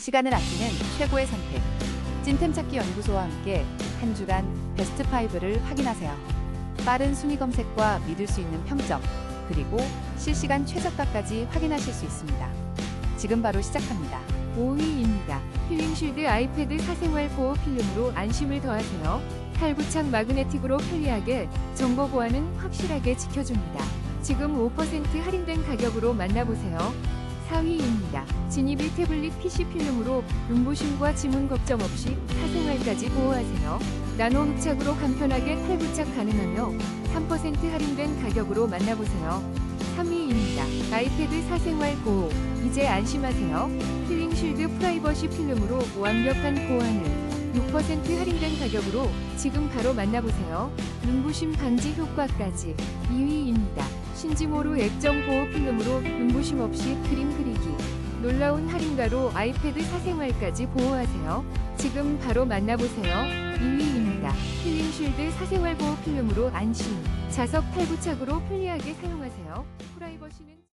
시간을 아끼는 최고의 선택. 찐템 찾기 연구소와 함께 한 주간 베스트 5를 확인하세요. 빠른 순위 검색과 믿을 수 있는 평점, 그리고 실시간 최저가까지 확인하실 수 있습니다. 지금 바로 시작합니다. 5위입니다. 필링쉴드 아이패드 사생활 보호 필름으로 안심을 더하세요. 탈부착 마그네틱으로 편리하게 정보 보안은 확실하게 지켜줍니다. 지금 5% 할인된 가격으로 만나보세요. 4위입니다. 지니비 태블릿 PC 필름으로 눈부심과 지문 걱정 없이 사생활까지 보호하세요. 나노 흡착으로 간편하게 탈부착 가능하며 3% 할인된 가격으로 만나보세요. 3위입니다. 아이패드 사생활 보호. 이제 안심하세요. 필링쉴드 프라이버시 필름으로 완벽한 보안을 6% 할인된 가격으로 지금 바로 만나보세요. 눈부심 방지 효과까지 2위입니다. 신지모루 액정 보호 필름으로 눈부심 없이 그림 그리기. 놀라운 할인가로 아이패드 사생활까지 보호하세요. 지금 바로 만나보세요. 2위입니다. 필링쉴드 사생활 보호 필름으로 안심. 자석 탈부착으로 편리하게 사용하세요. 프라이버시는